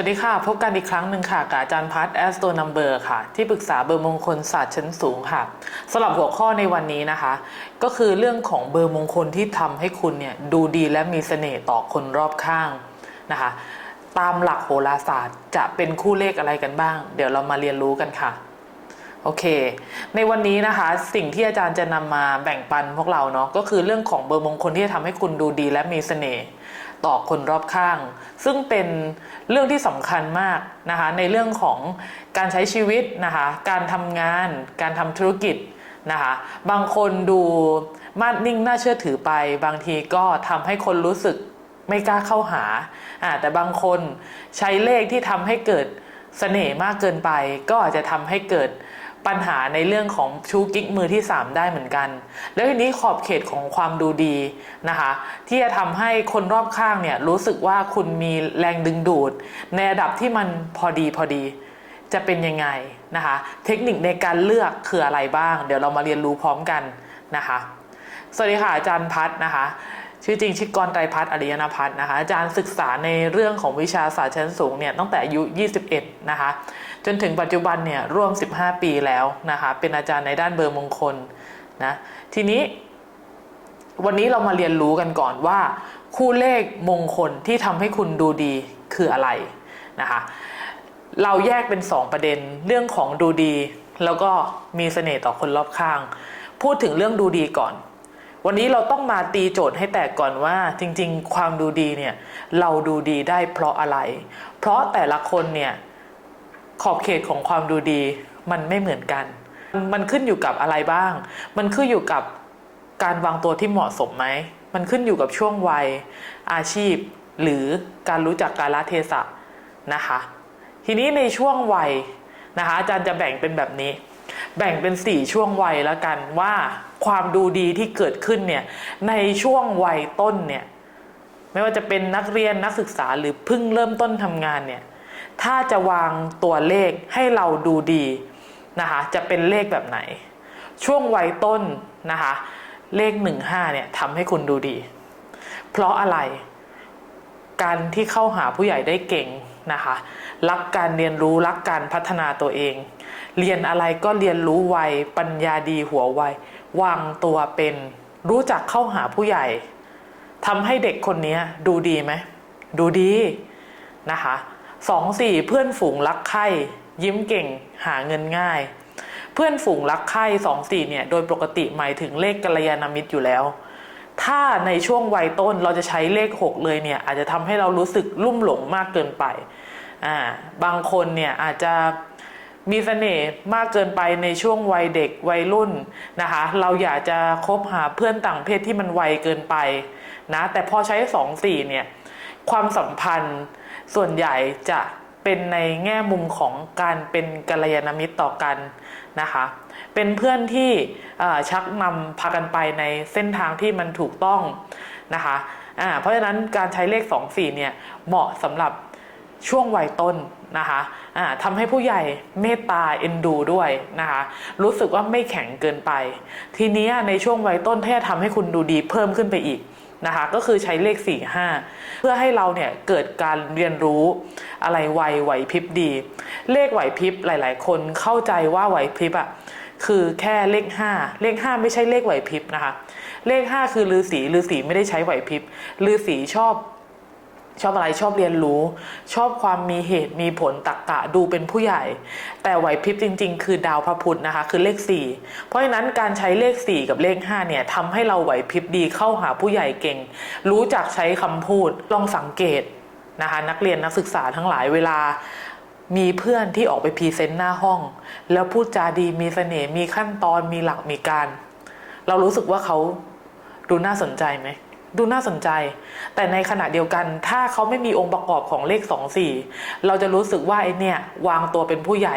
วัสดีค่ะ พบกันอีกครั้งหนึ่งค่ะกับอาจารย์พัฒแอสโตนัมเบอร์ค่ะ ที่ปรึกษาเบอร์มงคลศาสตร์ชั้นสูงค่ะสำหรับหัวข้อในวันนี้นะคะ ก็คือเรื่องของเบอร์มงคลที่ทำให้คุณเนี่ยดูดีและมีเสน่ห์ต่อคนรอบข้างนะคะ ตามหลักโหราศาสตร์จะเป็นคู่เลขอะไรกันบ้าง เดี๋ยวเรามาเรียนรู้กันค่ะโอเค ในวันนี้นะคะ สิ่งที่อาจารย์จะนำมาแบ่งปันพวกเราเนาะก็คือเรื่องของเบอร์มงคลที่จะทำให้คุณดูดีและมีเสน่ห์ ต่อคนรอบข้าง ซึ่งเป็นเรื่องที่สำคัญมากนะคะในเรื่องของการใช้ชีวิตนะคะการทำงาน การทำธุรกิจนะคะบางคนดูมานิ่งน่าเชื่อถือไป บางทีก็ทำให้คนรู้สึกไม่กล้าเข้าหาอ่าแต่บางคนใช้เลขที่ทำให้เกิดเสน่ห์มากเกินไป ก็อาจจะทำให้เกิด ปัญหาในเรื่องของชูกิ๊กมือที่ 3 ได้เหมือนกัน แล้วทีนี้ขอบเขตของความดูดีนะคะ ที่จะทำให้คนรอบข้างเนี่ยรู้สึกว่าคุณมีแรงดึงดูด ในระดับที่มันพอดีพอดี จะเป็นยังไงนะคะ เทคนิคในการเลือกคืออะไรบ้าง เดี๋ยวเรามาเรียนรู้พร้อมกันนะคะ สวัสดีค่ะอาจารย์พัฒนะคะ ชื่อจริงชิกรไตรพัฒน์อริยนพัฒน์นะคะอาจารย์ศึกษาในเรื่องของวิชาศาสตร์ชั้นสูงเนี่ยตั้งแต่อายุ 21 นะคะ จนถึงปัจจุบันเนี่ยร่วม 15 ปีแล้วนะคะเป็นอาจารย์ในด้านเบอร์มงคลนะทีนี้ วันนี้เรามาเรียนรู้กันก่อนว่า คู่เลขมงคลที่ทำให้คุณดูดีคืออะไรนะคะเราแยกเป็น 2 ประเด็นเรื่องของดูดี แล้วก็มีเสน่ห์ต่อคนรอบข้าง พูดถึงเรื่องดูดีก่อน วันนี้เราต้องมาตีโจทย์ให้แตกก่อนว่า จริงๆ ความดูดีเนี่ยเราดูดีได้เพราะอะไร เพราะแต่ละคนเนี่ยขอบเขตของความดูดีมันไม่เหมือนกัน มันขึ้นอยู่กับอะไรบ้าง มันขึ้นอยู่กับการวางตัวที่เหมาะสมไหม มันขึ้นอยู่กับช่วงวัยอาชีพ หรือการรู้จักกาลเทศะนะคะ ทีนี้ในช่วงวัยนะคะอาจารย์จะแบ่งเป็นแบบนี้ แบ่งเป็นสี่ช่วงวัยแล้วกันว่าความดูดีที่เกิดขึ้นเนี่ยในช่วงวัยต้นเนี่ยไม่ว่าจะเป็นนักเรียนนักศึกษาหรือเพิ่งเริ่มต้นทำงานเนี่ยถ้าจะวางตัวเลขให้เราดูดีนะคะจะเป็นเลขแบบไหน ช่วงวัยต้นนะคะเลขหนึ่งห้าเนี่ยทำให้คุณดูดี เพราะอะไรการที่เข้าหาผู้ใหญ่ได้เก่งนะคะ รักการเรียนรู้ รักการพัฒนาตัวเอง เรียนอะไรก็เรียนรู้ไวปัญญาดีหัวไววางตัวเป็น รู้จักเข้าหาผู้ใหญ่ทำให้เด็กคนนี้ดูดีไหม ดูดีนะคะสองสี่เพื่อนฝูงรักใคร่ยิ้มเก่งหาเงินง่าย เพื่อนฝูงรักใคร่สองสี่เนี่ย โดยปกติหมายถึงเลขกัลยาณมิตรอยู่แล้ว ถ้าในช่วงวัยต้นเราจะใช้เลข6เลยเนี่ย อาจจะทำให้เรารู้สึกลุ่มหลงมากเกินไปอ่าบางคนเนี่ยอาจจะ มีเสน่ห์มากเกินไปในช่วงวัยเด็กวัยรุ่นนะคะ เราอยากจะคบหาเพื่อนต่างเพศที่มันไวเกินไปนะแต่พอใช้2 4เนี่ยความสัมพันธ์ส่วนใหญ่จะเป็นในแง่มุมของการเป็นกัลยาณมิตรต่อกันนะคะ เป็นเพื่อนที่ชักนำพากันไปในเส้นทางที่มันถูกต้องนะคะะเพราะฉะนั้นการใช้เลข 2 4เนี่ยเหมาะสำหรับ ช่วงวัยต้นนะคะะทำให้ผู้ใหญ่เมตตาเอ็นดูด้วยนะคะ รู้สึกว่าไม่แข็งเกินไป ทีนี้ในช่วงวัยต้นถ้าจะทำให้คุณดูดีเพิ่มขึ้นไปอีกนะคะ ก็คือใช้เลข 4 5 เพื่อให้เราเนี่ยเกิดการเรียนรู้อะไรไวไหวพริบดี เลขไหวพริบหลาย ๆ คนเข้าใจว่าไหวพริบอะคือแค่เลข 5 เลข 5 ไม่ใช่เลขไหวพริบนะคะ เลข 5 คือลือสีลือสีไม่ได้ใช้ไหวพริบลือสีชอบ ชอบอะไรชอบเรียนรู้ ชอบความมีเหตุมีผลตักกะดูเป็นผู้ใหญ่ แต่ไหวพริบจริง ๆ คือดาวพระพุธนะคะ คือเลข 4 เพราะฉะนั้นการใช้เลข 4 กับเลข5เนี่ยทำให้เราไหวพริบดีเข้าหาผู้ใหญ่เก่ง รู้จักใช้คำพูดลองสังเกตนะคะ นักเรียนนักศึกษาทั้งหลายเวลามีเพื่อนที่ออกไปพรีเซนต์หน้าห้อง แล้วพูดจาดีมีเสน่ห์มีขั้นตอนมีหลักมีการ เรารู้สึกว่าเขาดูน่าสนใจไหม ดูน่าสนใจ แต่ในขณะเดียวกัน ถ้าเขาไม่มีองค์ประกอบของเลขสองสี่เราจะรู้สึกว่าไอเนี่ยวางตัวเป็นผู้ใหญ่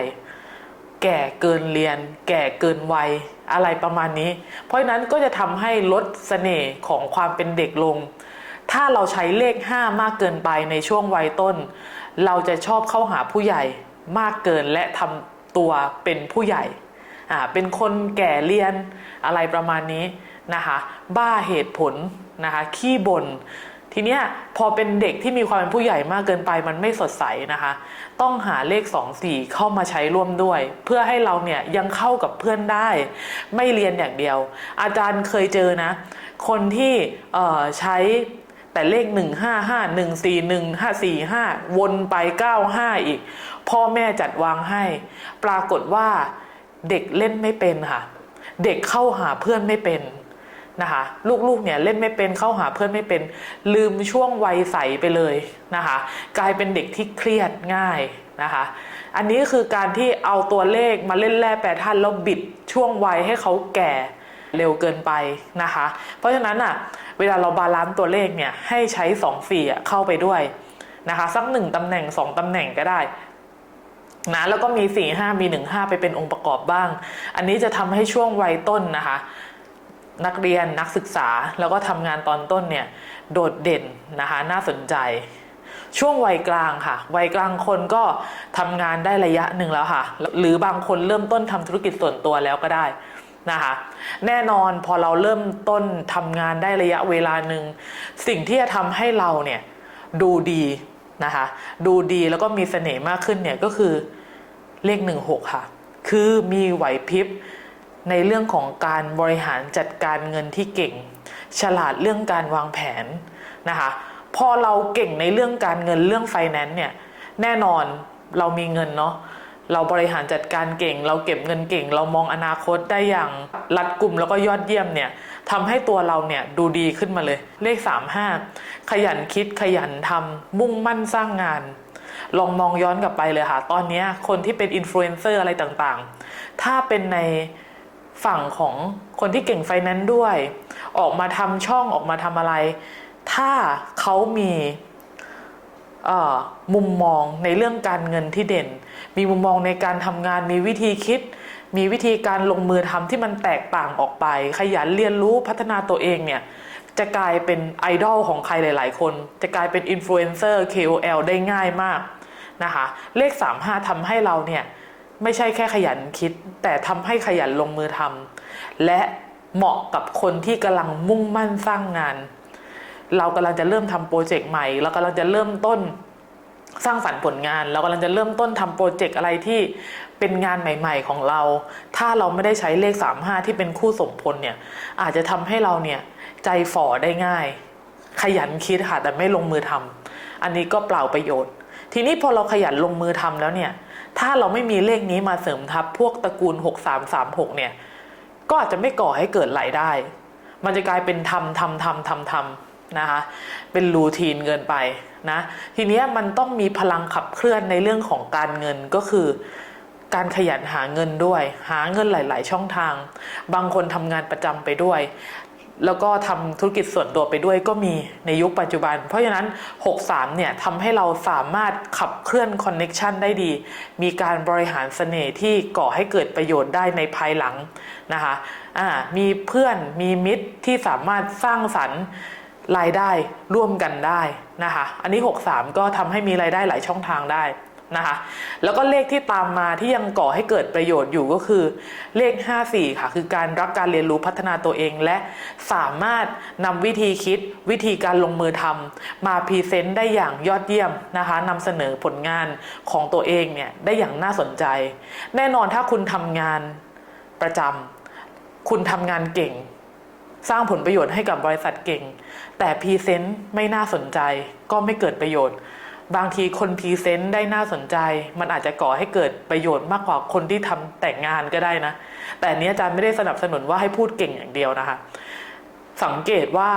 แก่เกินเรียน แก่เกินวัยอะไรประมาณนี้ เพราะนั้นก็จะทำให้ลดเสน่ห์ของความเป็นเด็กลง ถ้าเราใช้เลข 5 มากเกินไปในช่วงวัยต้น เราจะชอบเข้าหาผู้ใหญ่มากเกินและทำตัวเป็นผู้ใหญ่ อ่า เป็นคนแก่เรียนอะไรประมาณนี้ นะคะบ้าเหตุผลนะคะขี้บน่นทีเนี้ยพอเป็นเด็กที่มีความเป็นผู้ใหญ่มากเกินไปมันไม่สดใสนะคะ ต้องหาเลข 2 4 เข้ามาใช้ร่วมด้วย เพื่อให้เราเนี่ยยังเข้ากับเพื่อนได้ ไม่เรียนอย่างเดียว อาจารย์เคยเจอนะ คนที่ใช้แต่เลข 1 5 5 1 4 1 5 4 5 วนไป 9 5 อีก พ่อแม่จัดวางให้ ปรากฏว่าเด็กเล่นไม่เป็นค่ะ เด็กเข้าหาเพื่อนไม่เป็น นะคะ ลูกๆเนี่ยเล่นไม่เป็นเข้าหาเพื่อนไม่เป็นลืมช่วงวัยใสไปเลยนะคะ กลายเป็นเด็กที่เครียดง่ายนะคะ อันนี้คือการที่เอาตัวเลขมาเล่นแร่แปรธาตุแล้วบิดช่วงวัยให้เขาแก่เร็วเกินไปนะคะ เพราะฉะนั้นอะเวลาเราบาลานซ์ตัวเลขเนี่ยให้ใช้2 4อะเข้าไปด้วยนะคะสักหนึ่งตำแหน่ง 2 ตำแหน่งก็ได้นะแล้วก็มี 4 5 มี 1 5 ไปเป็นองค์ประกอบบ้าง อันนี้จะทำให้ช่วงวัยต้นนะคะ นักเรียนนักศึกษาแล้วก็ทำงานตอนต้นเนี่ยโดดเด่นนะคะน่าสนใจ ช่วงวัยกลางค่ะ วัยกลางคนก็ทำงานได้ระยะหนึ่งแล้วค่ะ หรือบางคนเริ่มต้นทำธุรกิจส่วนตัวแล้วก็ได้นะคะแน่นอนพอเราเริ่มต้นทำงานได้ระยะเวลาหนึ่งสิ่งที่จะทำให้เราเนี่ยดูดีนะคะดูดีแล้วก็มีเสน่ห์มากขึ้นเนี่ยก็คือเลขหนึ่งหกค่ะ คือมีไหวพริบ ในเรื่องของการบริหารจัดการเงินที่เก่ง ฉลาดเรื่องการวางแผนนะคะพอเราเก่งในเรื่องการเงินเรื่องไฟแนนซ์เนี่ยแน่นอนเรามีเงินเนาะเราบริหารจัดการเก่ง เราเก็บเงินเก่ง เรามองอนาคตได้อย่างรัดกลุ่มแล้วก็ยอดเยี่ยมเนี่ยทำให้ตัวเราเนี่ยดูดีขึ้นมาเลย เลข 35 ขยันคิดขยันทำมุ่งมั่นสร้างงาน ลองมองย้อนกลับไปเลยค่ะ ตอนนี้คนที่เป็นอินฟลูเอนเซอร์อะไรต่างๆ ถ้าเป็นใน ฝั่งของคนที่เก่งไฟแนนซ์ด้วย ออกมาทำช่องออกมาทำอะไร ถ้าเขามีมุมมองในเรื่องการเงินที่เด่น มีมุมมองในการทำงาน มีวิธีคิด มีวิธีการลงมือทำที่มันแตกต่างออกไป ขยันเรียนรู้พัฒนาตัวเองเนี่ย จะกลายเป็นไอดอลของใครหลาย ๆ คน จะกลายเป็นอินฟลูเอนเซอร์ KOL ได้ง่ายมากนะคะ เลข 35ทำให้เราเนี่ย ไม่ใช่แค่ขยันคิด แต่ทำให้ขยันลงมือทำและเหมาะกับคนที่กำลังมุ่งมั่นสร้างงาน เรากำลังจะเริ่มทำโปรเจกต์ใหม่ เรากำลังจะเริ่มต้นสร้างสรรค์ผลงาน เรากำลังจะเริ่มต้นทำโปรเจกต์อะไรที่เป็นงานใหม่ ๆ ของเรา ถ้าเราไม่ได้ใช้เลข 35 ที่เป็นคู่สมพลเนี่ย อาจจะทำให้เราเนี่ยใจฝ่อได้ง่าย ขยันคิดค่ะแต่ไม่ลงมือทำอันนี้ก็เปล่าประโยชน์ ทีนี้พอเราขยันลงมือทำแล้วเนี่ย ถ้าเราไม่มีเลขนี้มาเสริมทับพวกตระกูล 6336 เนี่ย ก็อาจจะไม่ก่อให้เกิดรายได้ มันจะกลายเป็นทำทำทำทำทำนะคะ เป็นรูทีนเกินไปนะ ทีนี้มันต้องมีพลังขับเคลื่อนในเรื่องของการเงินก็คือการขยันหาเงินด้วย หาเงินหลาย ๆ ช่องทาง บางคนทำงานประจำไปด้วย แล้วก็ทำธุรกิจส่วนตัวไปด้วยก็มีในยุคปัจจุบัน เพราะฉะนั้น 63 เนี่ยทำให้เราสามารถขับเคลื่อนคอนเน็ชันได้ดี มีการบริหารเสน่ห์ที่ก่อให้เกิดประโยชน์ได้ในภายหลังนะคะอ่ามีเพื่อนมีมิตรที่สามารถสร้างสรรค์รายได้ร่วมกันได้นะคะ อันนี้ 63 ก็ทำให้มีรายได้หลายช่องทางได้ นะคะแล้วก็เลขที่ตามมาที่ยังก่อให้เกิดประโยชน์อยู่ก็คือเลข 54 ค่ะ คือการรักการเรียนรู้พัฒนาตัวเอง และสามารถนำวิธีคิดวิธีการลงมือทำมาพรีเซนต์ได้อย่างยอดเยี่ยมนะคะนำเสนอผลงานของตัวเองเนี่ยได้อย่างน่าสนใจ แน่นอนถ้าคุณทำงานประจำคุณทำงานเก่ง สร้างผลประโยชน์ให้กับบริษัทเก่ง แต่พรีเซนต์ไม่น่าสนใจก็ไม่เกิดประโยชน์ บางทีคนพรีเซนต์ได้น่าสนใจ มันอาจจะก่อให้เกิดประโยชน์มากกว่าคนที่ทำแต่งงานก็ได้นะ แต่อันนี้อาจารย์ไม่ได้สนับสนุนว่าให้พูดเก่งอย่างเดียวนะคะ สังเกตว่า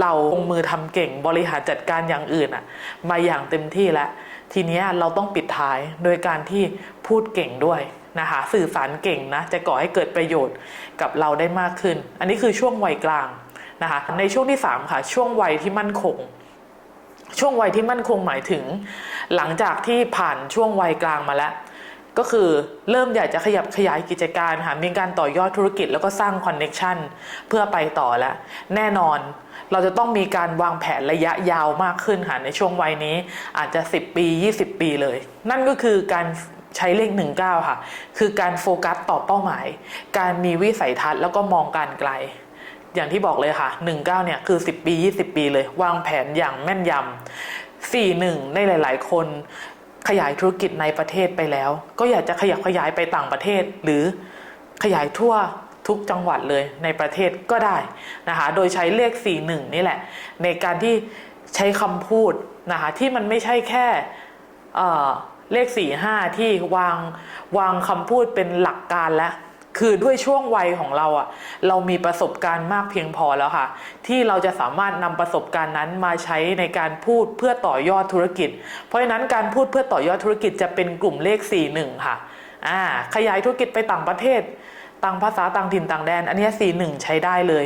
เราลงมือทำเก่งบริหารจัดการอย่างอื่นอะมาอย่างเต็มที่แล้ว ทีนี้เราต้องปิดท้ายโดยการที่พูดเก่งด้วยนะคะสื่อสารเก่งนะจะก่อให้เกิดประโยชน์กับเราได้มากขึ้น อันนี้คือช่วงวัยกลางนะคะในช่วงที่ 3 ค่ะ ช่วงวัยที่มั่นคง ช่วงวัยที่มั่นคงหมายถึง หลังจากที่ผ่านช่วงวัยกลางมาแล้ว ก็คือเริ่มอยากจะขยับขยายกิจการค่ะมีการต่อยอดธุรกิจแล้วก็สร้างคอนเน็ชันเพื่อไปต่อแล้ว แน่นอนเราจะต้องมีการวางแผนระยะยาวมากขึ้นค่ะในช่วงวัยนี้ อาจจะ 10 ปี 20 ปีเลย นั่นก็คือการใช้เลข 19 ค่ะ คือการโฟกัสต่อเป้าหมาย การมีวิสัยทัศน์แล้วก็มองการไกล อย่างที่บอกเลยค่ะ 19 เนี่ยคือ 10 ปี 20 ปีเลย วางแผนอย่างแม่นยำ 41 ในหลาย ๆ คนขยายธุรกิจในประเทศไปแล้ว ก็อยากจะขยับขยายไปต่างประเทศ หรือขยายทั่วทุกจังหวัดเลยในประเทศก็ได้นะคะ โดยใช้เลข 41 นี่แหละ ในการที่ใช้คำพูดนะคะที่มันไม่ใช่แค่เลข 45 ที่วางวางคำพูดเป็นหลักการแล้ว คือด้วยช่วงวัยของเราอะเรามีประสบการณ์มากเพียงพอแล้วค่ะ ที่เราจะสามารถนำประสบการณ์นั้นมาใช้ในการพูดเพื่อต่อยอดธุรกิจ เพราะฉะนั้นการพูดเพื่อต่อยอดธุรกิจจะเป็นกลุ่มเลข 41 ค่ะอ่าขยายธุรกิจไปต่างประเทศ ต่างภาษาต่างถิ่นต่างแดน อันนี้ย41 ใช้ได้เลย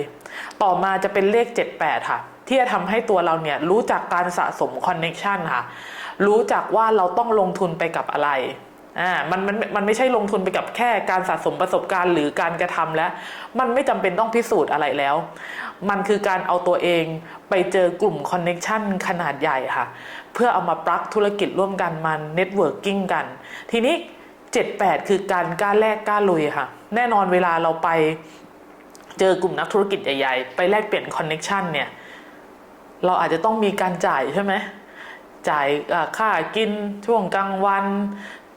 ต่อมาจะเป็นเลข 78 ค่ะ ที่จะทำให้ตัวเราเนี่ยรู้จักการสะสมคอนเน็ชันค่ะ รู้จักว่าเราต้องลงทุนไปกับอะไร อ่ามันมันมันไม่ใช่ลงทุนไปกับแค่การสะสมประสบการณ์หรือการกระทำแล้ว มันไม่จำเป็นต้องพิสูจน์อะไรแล้ว มันคือการเอาตัวเองไปเจอกลุ่มคอนเน็ชันขนาดใหญ่ค่ะ เพื่อเอามาปลักธุรกิจร่วมกันมันเน็ตเวิร์กิ่งกัน ทีนี้ 78 คือการกล้าแลกกล้าลุยค่ะ แน่นอนเวลาเราไปเจอกลุ่มนักธุรกิจใหญ่ๆ ไปแลกเปลี่ยนคอนเน็ชันเนี่ย เราอาจจะต้องมีการจ่ายใช่ไหมจ่ายค่ากินช่วงกลางวัน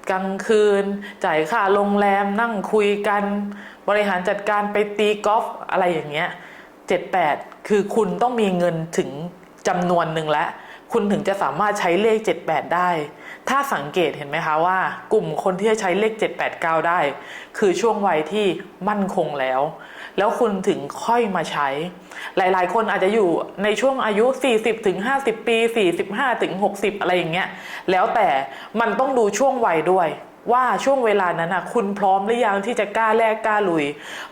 กลางคืน จ่ายค่าโรงแรมนั่งคุยกัน บริหารจัดการไปตีกอล์ฟอะไรอย่างเงี้ยเจ็ดแปดคือคุณต้องมีเงินถึงจำนวนหนึ่งแล้ว คุณถึงจะสามารถใช้เลข 78 ได้ ถ้าสังเกตเห็นไหมคะว่า กลุ่มคนที่จะใช้เลข 789 ได้ คือช่วงวัยที่มั่นคงแล้ว แล้วคุณถึงค่อยมาใช้ หลายๆ คนอาจจะอยู่ในช่วงอายุ 40ถึง50 ปี 45ถึง60 อะไรอย่างเงี้ย แล้วแต่มันต้องดูช่วงวัยด้วยว่าช่วงเวลานั้นนะคุณพร้อมหรือยังที่จะกล้าแลกกล้าลุย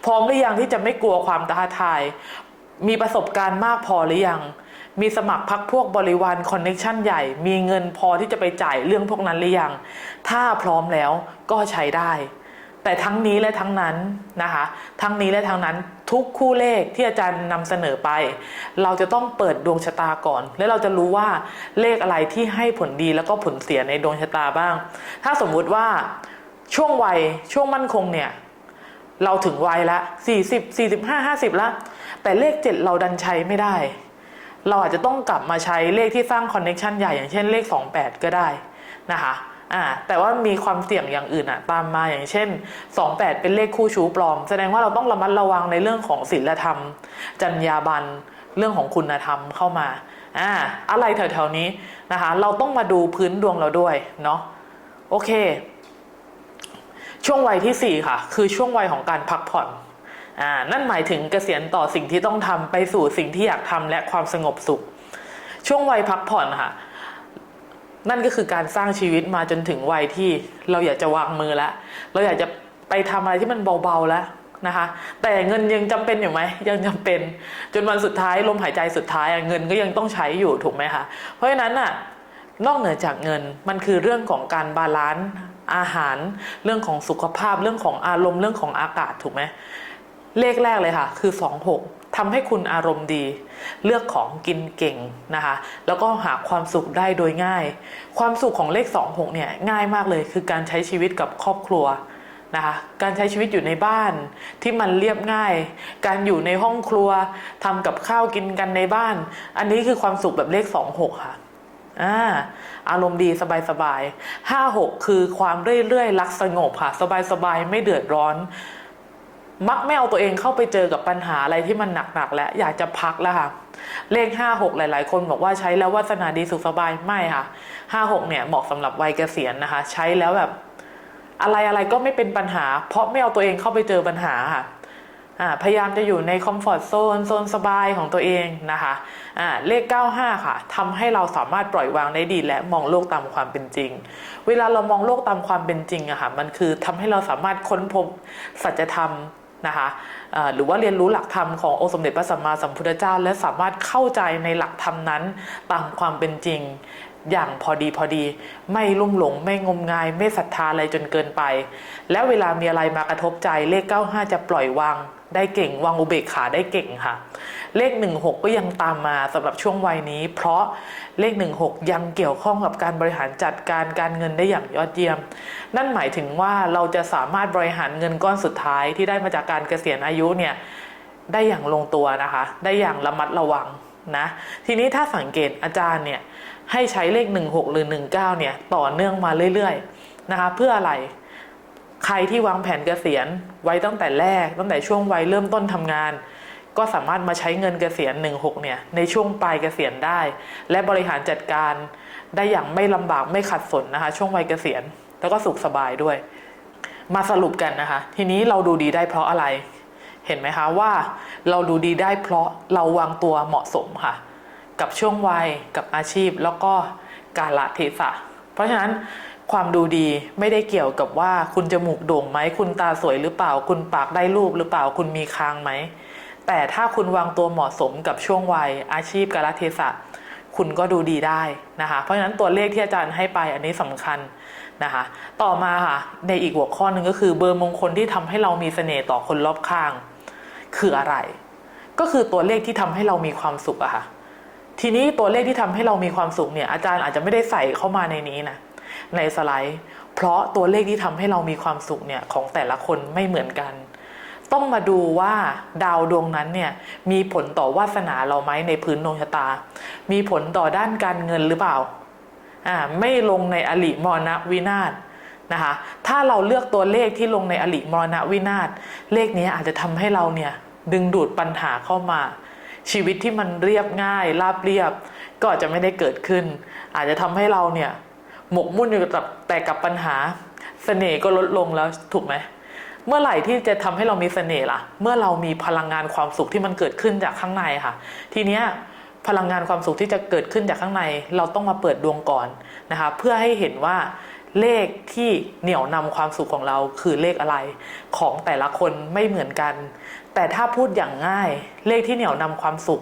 พร้อมหรือยังที่จะไม่กลัวความท้าทาย มีประสบการณ์มากพอหรือยัง มีสมัครพักพวกบริวารคอนเน็ชันใหญ่ มีเงินพอที่จะไปจ่ายเรื่องพวกนั้นหรือยัง ถ้าพร้อมแล้วก็ใช้ได้ แต่ทั้งนี้และทั้งนั้นนะคะ ทั้งนี้และทั้งนั้นทุกคู่เลขที่อาจารย์นำเสนอไป เราจะต้องเปิดดวงชะตาก่อน แล้วเราจะรู้ว่าเลขอะไรที่ให้ผลดีแล้วก็ผลเสียในดวงชะตาบ้าง ถ้าสมมุติว่าช่วงวัยช่วงมั่นคงเนี่ยเราถึงวัยละ40 45 50ละแต่เลข 7 เราดันใช้ไม่ได้ เราอาจจะต้องกลับมาใช้เลขที่สร้างคอนเน็ชันใหญ่อย่างเช่นเลข 28 ก็ได้นะคะอ่าแต่ว่ามีความเสี่ยงอย่างอื่นอะตามมาอย่างเช่น 28 เป็นเลขคู่ชู้ปลอม แสดงว่าเราต้องระมัดระวังในเรื่องของศีลธรรม จรรยาบรรณเรื่องของคุณธรรมเข้ามาอ่าอะไรแถวๆนี้นะคะ เราต้องมาดูพื้นดวงเราด้วยเนาะโอเค ช่วงวัยที่ 4 ค่ะ คือช่วงวัยของการพักผ่อน อ่านั่นหมายถึงเกษียณต่อสิ่งที่ต้องทำไปสู่สิ่งที่อยากทำและความสงบสุข ช่วงวัยพักผ่อนค่ะ นั่นก็คือการสร้างชีวิตมาจนถึงวัยที่เราอยากจะวางมือแล้วเราอยากจะไปทำอะไรที่มันเบาๆแล้วนะคะ แต่เงินยังจำเป็นอยู่ไหมยังจำเป็น จนวันสุดท้ายลมหายใจสุดท้ายเงินก็ยังต้องใช้อยู่ถูกไหมคะเพราะฉะนั้นน่ะนอกเหนือจากเงินมันคือเรื่องของการบาลานซ์อาหาร เรื่องของสุขภาพเรื่องของอารมณ์เรื่องของอากาศถูกไหม เลขแรกเลยค่ะ คือ 26ทำให้คุณอารมณ์ดี เลือกของกินเก่งนะคะ แล้วก็หาความสุขได้โดยง่าย ความสุขของเลข 26 เนี่ยง่ายมากเลยคือการใช้ชีวิตกับครอบครัวนะคะการใช้ชีวิตอยู่ในบ้านที่มันเรียบง่าย การอยู่ในห้องครัวทำกับข้าวกินกันในบ้าน อันนี้คือความสุขแบบเลข 26 ค่ะอ่าอารมณ์ดีสบายสบายห้าหกคือความเรื่อยๆรักสงบค่ะ สบายสบายไม่เดือดร้อน มักไม่เอาตัวเองเข้าไปเจอกับปัญหาอะไรที่มันหนักๆแล้วอยากจะพักแล้วค่ะ เลขห้าหกหลาย ๆ คนบอกว่าใช้แล้ววาสนาดีสุขสบายไม่ค่ะห้าหกเนี่ยเหมาะสำหรับวัยเกษียณนะคะ ใช้แล้วแบบอะไรอะไรก็ไม่เป็นปัญหา เพราะไม่เอาตัวเองเข้าไปเจอปัญหาค่ะพยายามจะอยู่ในคอมฟอร์ทโซนโซนสบายของตัวเองนะคะอ่าเลข 95 ค่ะทำให้เราสามารถปล่อยวางได้ดี และมองโลกตามความเป็นจริง เวลาเรามองโลกตามความเป็นจริงอะค่ะมันคือทำให้เราสามารถค้นพบสัจธรรม นะคะหรือว่าเรียนรู้หลักธรรมขององค์สมเด็จพระสัมมาสัมพุทธเจ้า และสามารถเข้าใจในหลักธรรมนั้นตามความเป็นจริงอย่างพอดีพอดี ไม่ลุ่มหลง ไม่งมงาย ไม่ศรัทธาอะไรจนเกินไป และเวลามีอะไรมากระทบใจเลข 95 จะปล่อยวาง ได้เก่งวางอุเบกขาได้เก่งค่ะ เลข 16 ก็ยังตามมาสำหรับช่วงวัยนี้ เพราะเลข 16 ยังเกี่ยวข้องกับการบริหารจัดการการเงินได้อย่างยอดเยี่ยม นั่นหมายถึงว่าเราจะสามารถบริหารเงินก้อนสุดท้ายที่ได้มาจากการเกษียณอายุเนี่ยได้อย่างลงตัวนะคะ ได้อย่างระมัดระวังนะทีนี้ถ้าสังเกตอาจารย์เนี่ยให้ใช้เลข 16 หรือ 19เนี่ยต่อเนื่องมาเรื่อยๆนะคะเพื่ออะไร ใครที่วางแผนเกษียณไว้ตั้งแต่แรก ตั้งแต่ช่วงวัยเริ่มต้นทำงาน ก็สามารถมาใช้เงินเกษียณ 16 เนี่ยในช่วงปลายเกษียณได้ และบริหารจัดการได้อย่างไม่ลำบากไม่ขัดสนนะคะ ช่วงวัยเกษียณ แล้วก็สุขสบายด้วย มาสรุปกันนะคะ ทีนี้เราดูดีได้เพราะอะไร เห็นไหมคะว่าเราดูดีได้เพราะเราวางตัวเหมาะสมค่ะ กับช่วงวัยกับอาชีพแล้วก็กาลเทศะเพราะฉะนั้น ความดูดีไม่ได้เกี่ยวกับว่าคุณจมูกโด่งไหม คุณตาสวยหรือเปล่า คุณปากได้รูปหรือเปล่าคุณมีคางไหม แต่ถ้าคุณวางตัวเหมาะสมกับช่วงวัย อาชีพกาลเทศะคุณก็ดูดีได้นะคะ เพราะฉะนั้นตัวเลขที่อาจารย์ให้ไปอันนี้สำคัญนะคะ ต่อมาค่ะในอีกหัวข้อหนึ่งก็คือเบอร์มงคลที่ทำให้เรามีเสน่ห์ต่อคนรอบข้าง คืออะไร ก็คือตัวเลขที่ทำให้เรามีความสุขอะค่ะ ทีนี้ตัวเลขที่ทำให้เรามีความสุขเนี่ยอาจารย์อาจจะไม่ได้ใส่เข้ามาในนี้นะ ในสไลด์ เพราะตัวเลขที่ทำให้เรามีความสุขเนี่ยของแต่ละคนไม่เหมือนกัน ต้องมาดูว่าดาวดวงนั้นเนี่ยมีผลต่อวาสนาเราไหมในพื้นดวงชะตา มีผลต่อด้านการเงินหรือเปล่าอ่าไม่ลงในอลิมรณวินาศนะคะถ้าเราเลือกตัวเลขที่ลงในอลิมรณวินาศเลขนี้อาจจะทำให้เราเนี่ยดึงดูดปัญหาเข้ามา ชีวิตที่มันเรียบง่าย ราบเรียบ ก็อาจจะไม่ได้เกิดขึ้น อาจจะทำให้เราเนี่ย หมกมุ่นอยู่กับแต่กับปัญหาเสน่ห์ก็ลดลงแล้วถูกไหมเมื่อไหร่ที่จะทำให้เรามีเสน่ห์ล่ะ เมื่อเรามีพลังงานความสุขที่มันเกิดขึ้นจากข้างในค่ะ ทีเนี้ยพลังงานความสุขที่จะเกิดขึ้นจากข้างใน เราต้องมาเปิดดวงก่อนนะคะ เพื่อให้เห็นว่าเลขที่เหนี่ยวนำความสุขของเราคือเลขอะไร ของแต่ละคนไม่เหมือนกัน แต่ถ้าพูดอย่างง่าย เลขที่เหนี่ยวนำความสุข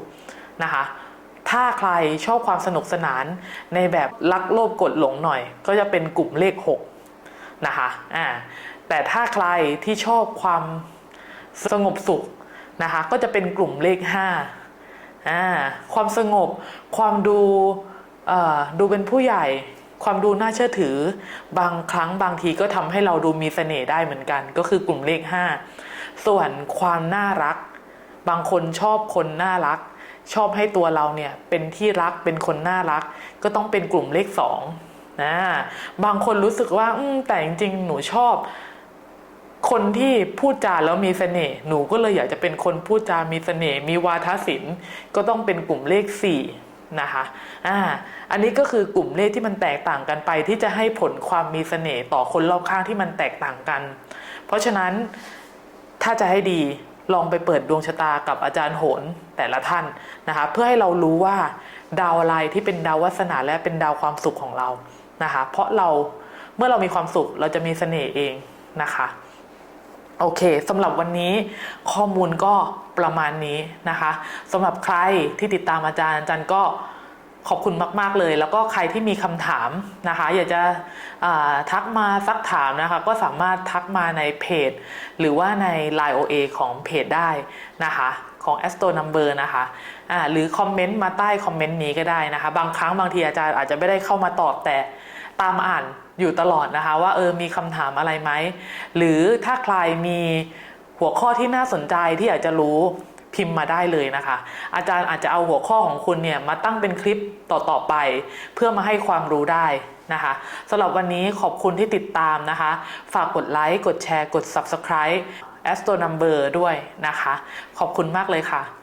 นะคะ ถ้าใครชอบความสนุกสนานในแบบลักโลภกดหลงหน่อย ก็จะเป็นกลุ่มเลข 6 นะคะอ่าแต่ถ้าใครที่ชอบความสงบสุขนะคะก็จะเป็นกลุ่มเลข5อ่าความสงบ ความดูเอ่อดูเป็นผู้ใหญ่ ความดูน่าเชื่อถือ บางครั้งบางทีก็ทำให้เราดูมีเสน่ห์ได้เหมือนกัน ก็คือกลุ่มเลข 5 ส่วนความน่ารัก บางคนชอบคนน่ารัก ชอบให้ตัวเราเนี่ยเป็นที่รักเป็นคนน่ารัก ก็ต้องเป็นกลุ่มเลขสองนะบางคนรู้สึกว่าแต่จริงๆ หนูชอบ คนที่พูดจาแล้วมีเสน่ห์หนูก็เลยอยากจะเป็นคนพูดจามีเสน่ห์มีวาทศิลป์ ก็ต้องเป็นกลุ่มเลขสี่นะคะอ่าอันนี้ก็คือกลุ่มเลขที่มันแตกต่างกันไป ที่จะให้ผลความมีเสน่ห์ต่อคนรอบข้างที่มันแตกต่างกัน เพราะฉะนั้นถ้าจะให้ดี ลองไปเปิดดวงชะตากับอาจารย์โหนแต่ละท่านนะคะเพื่อให้เรารู้ว่าดาวอะไรที่เป็นดาววัสนาและเป็นดาวความสุขของเรานะคะเพราะเราเมื่อเรามีความสุขเราจะมีเสน่ห์เองนะคะโอเคสำหรับวันนี้ข้อมูลก็ประมาณนี้นะคะสำหรับใครที่ติดตามอาจารย์อาจารย์ก็ ขอบคุณมาก ๆ เลย แล้วก็ใครที่มีคำถามนะคะ อยากจะาทักมาซักถามนะคะ ก็สามารถทักมาในเพจ หรือว่าใน Line OA ของเพจได้นะคะของ Astro Number นะคะหรือคอมเมนต์มาใต้คอมเมนต์นี้ก็ได้นะคะ บางครั้งบางทีอาจารย์อาจจะไม่ได้เข้ามาตอบแต่ตามอ่านอยู่ตลอดนะคะ ว่าเออมีคำถามอะไรไหม หรือถ้าใครมีหัวข้อที่น่าสนใจที่อยากจะรู้ พิมพ์มาได้เลยนะคะ อาจารย์อาจจะเอาหัวข้อของคุณเนี่ยมาตั้งเป็นคลิปต่อๆไป เพื่อมาให้ความรู้ได้นะคะสำหรับวันนี้ขอบคุณที่ติดตามนะคะ ฝากกดไลค์ กดแชร์ กด Subscribe Astro Number ด้วยนะคะ ขอบคุณมากเลยค่ะ